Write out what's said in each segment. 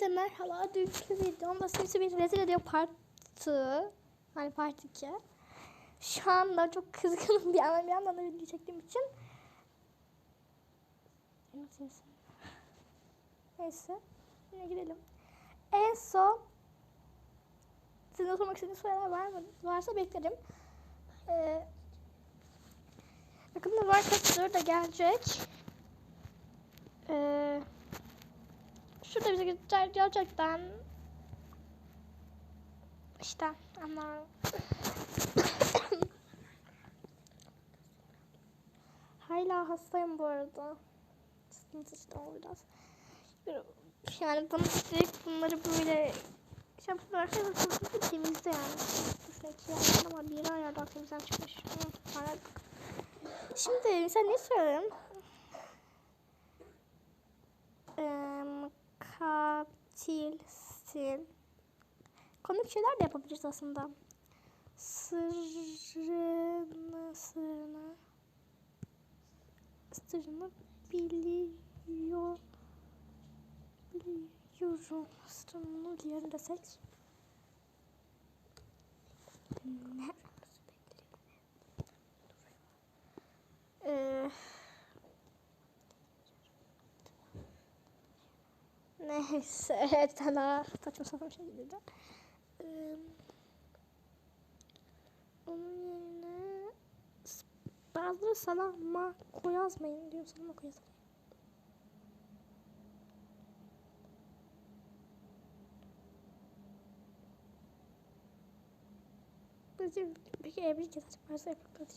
Hepinize merhaba. Dünkü videomda sizi bir rezil ediyor partı. Yani part 2. Şu anda çok kızgınım bir yandan bir yandan da video çektiğim için. Neyse. Yine gidelim. En son size sormak istediğiniz sorular var mı? Varsa beklerim. Ee, yakında Minecraft da gelecek. Ee, şurada bize gerçekten işte ama hala hastayım bu arada. Sıkıntı işte o biraz. Bir- Yani bana direkt bunları böyle şey yapıyorlar. Şey yapıyorlar. Temizde yani. Üstüne iki yerden ama bir ayar daha temizden çıkmış. Şimdi sen ne sorayım? Eee katilsin. Komik şeyler de yapabiliriz aslında. Sırrını sırrını sırrını biliyor biliyorum. Sırrını biliyorum desek. Ne? Eee Neyse evet daha saçma sapan şey dedi. Ee, onun yerine bazıları sana mako yazmayın diyor sana mako yazmayın. Bizim peki evlilik yasak varsa yapıp diyor.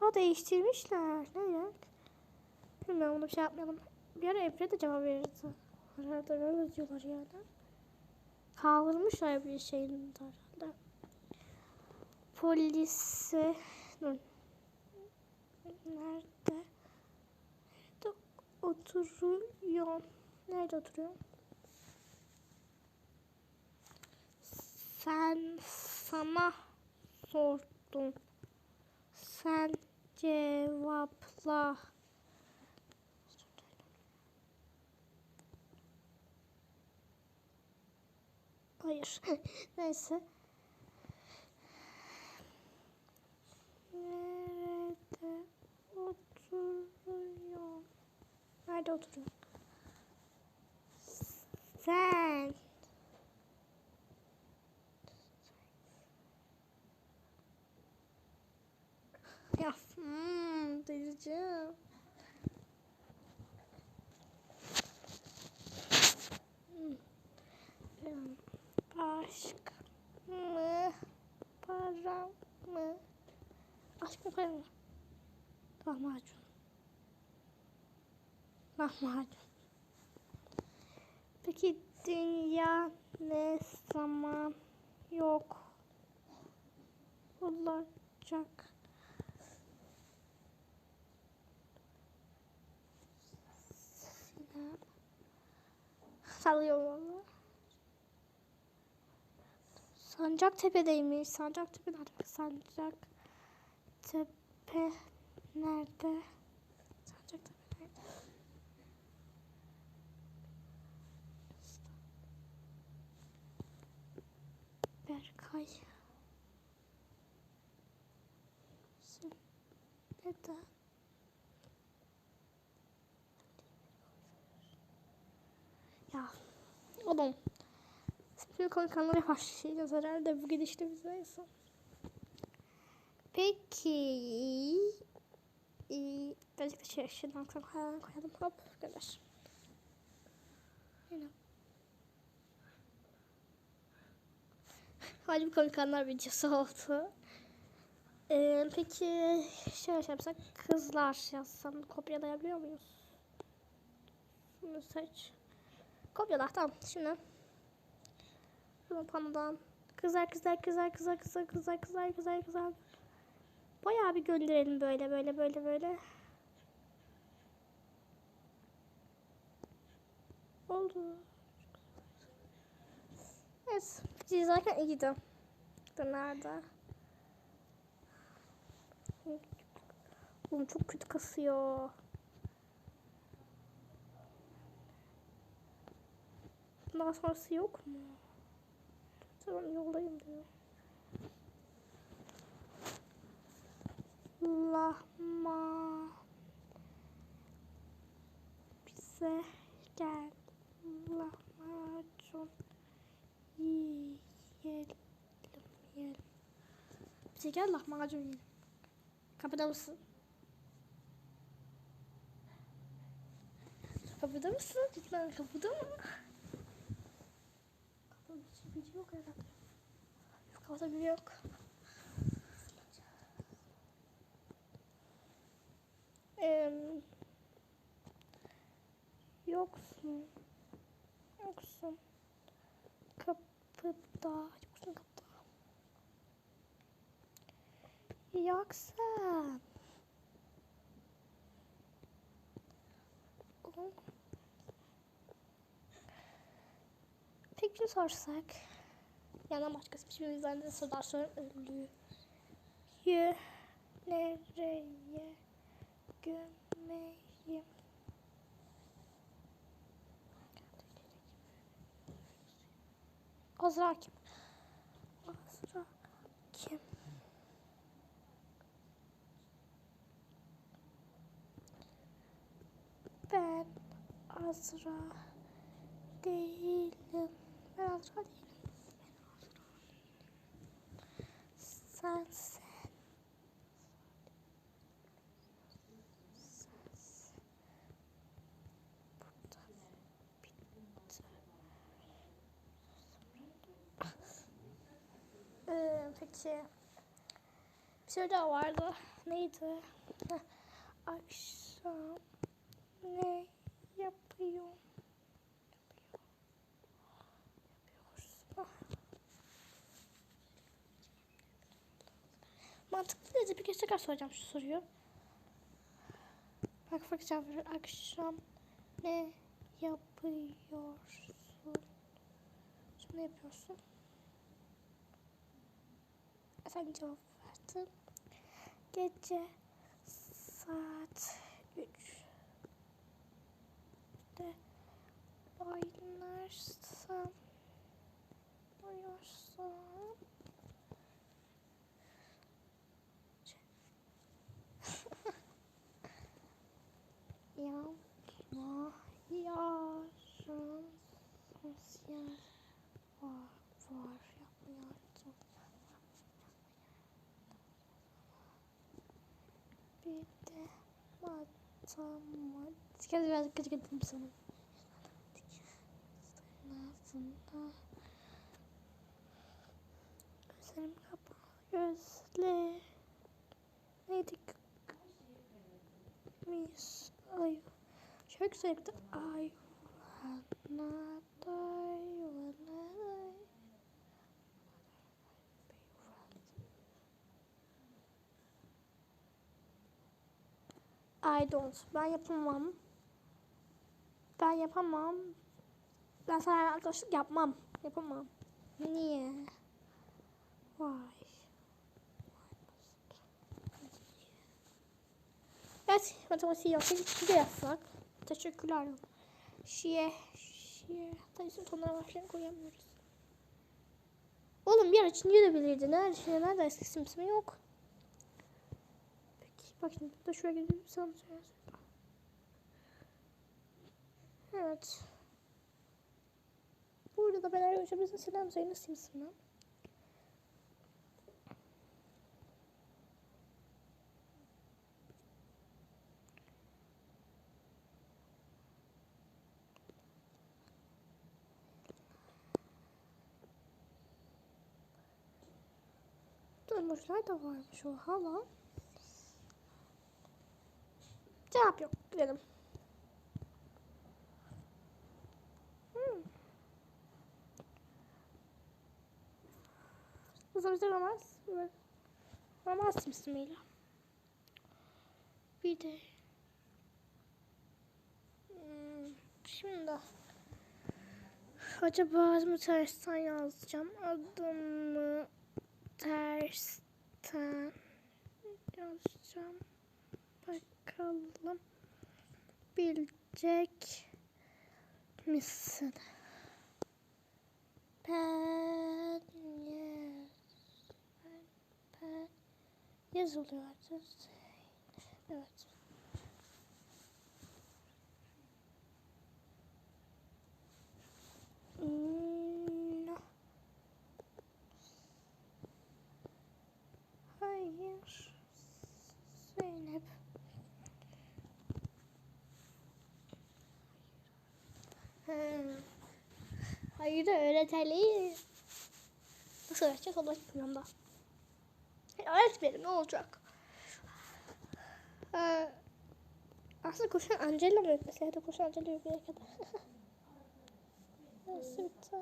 Ha değiştirmişler. Ne ya? Bilmiyorum bunu bir şey yapmayalım. Bir ara Emre de cevap verirdi. Herhalde öyle diyorlar yani. Kaldırmışlar bir şeyin de herhalde. Polisi... Dur. Nerede? Nerede oturuyor? Nerede oturuyor? Sen sana sordum. Sen cevapla. Hayır. Neyse. Nerede oturuyor? Nerede oturuyor? Sen. Ya hmm, delireceğim. Hmm. Aşk mı? Para mı? Aşk mı para mı? Lahmacun. Lahmacun. Peki dünya ne zaman yok olacak? Sinem. Sallıyorum valla. Sancaktepe'deymiş. Sancaktepe nerede? Sancaktepe nerede? Sancaktepe nerede? Berkay. Sen neden? Ya oğlum. Şimdi komik anlara başlayacağız herhalde bu gidişte bize neyse. Peki. Ee, birazcık da şey şuradan koyalım, hop. Yine. Hadi bir komik anlar videosu oldu. Ee, peki şey yapsak kızlar yazsam kopyalayabiliyor muyuz? Bunu seç. Kopyala tamam şimdi. Şuradan panodan. Kızlar kızlar kızlar kızlar kızlar kızlar kızlar kızlar kızlar. Bayağı bir gönderelim böyle böyle böyle böyle. Oldu. Evet. Çizerken iyi gidiyor. Dur nerede? Oğlum çok kötü kasıyor. Bundan sonrası yok mu? Tamam yoldayım diyor. Lahma bize gel lahmacun yiyelim yiyelim. Bize gel lahmacun yiyelim. Kapıda mısın? Kapıda mısın? Lütfen kapıda mı? Biri yok. Yok kapıda biri yok. Em, yoksun. Yoksun. Kapıda. Yoksun kapıda. Yoksun. Oh. Peki bir sorsak. Yandan başkası bir şey de sorular sonra ölüyor. Yü nereye gömeyim? Azra kim? Azra kim? Ben Azra değilim. Ben Azra değilim. Ben Azra. Sensin. Burada bitti. Ee, peki. Bir şey daha vardı. Neydi? Akşam ne yapıyor? Mantıklı dedi. Bir kez tekrar soracağım şu soruyu. Bak bak cevap verir. Akşam ne yapıyorsun? Şimdi ne yapıyorsun? Sen cevap verdin. Gece saat 3 de oynarsam uyursam yapma yarın sosyal var var. Yapma yarın bir de matematik. Hadi biraz gıcık ettim sana. Sınavında gözlerim kapalı gözle neydi mis ay şöyle güzeldi ay Vanaday, vanaday. I don't. Ben yapamam. Ben yapamam. Ben sana arkadaşlık yapmam. Yapamam. Niye? Why? Evet, matematiği yaptık. Şiye yazsak. Teşekkürler. Şiye, şiye. Hatta isim tonlara başlayan koyamıyoruz. Oğlum bir ara Çince de bilirdi. Nerede şimdi? Nerede eski simsimi yok. Peki bak şimdi burada şuraya gidelim. Sana söyle. Evet. Burada da ben arkadaşlar bizim selam söyleyin simsimi. Durmuşlar da varmış o hala. Cevap yok. Gidelim. Hmm. Kızım bize romans. Romans ismiyle. Bir de hmm, şimdi acaba adımı tersten yazacağım. Adımı tersten yazacağım. Bakalım bilecek misin? Ben yes. Ben, ben yazılıyor artık. Evet. Hayır öğretelim. Nasıl öğreteceğiz onu bilmiyorum da. Öğretmenim ne olacak? Ee, aslında koşan Angela mı öğretmesi da koşan Angela bir kadar. Nasıl bitti?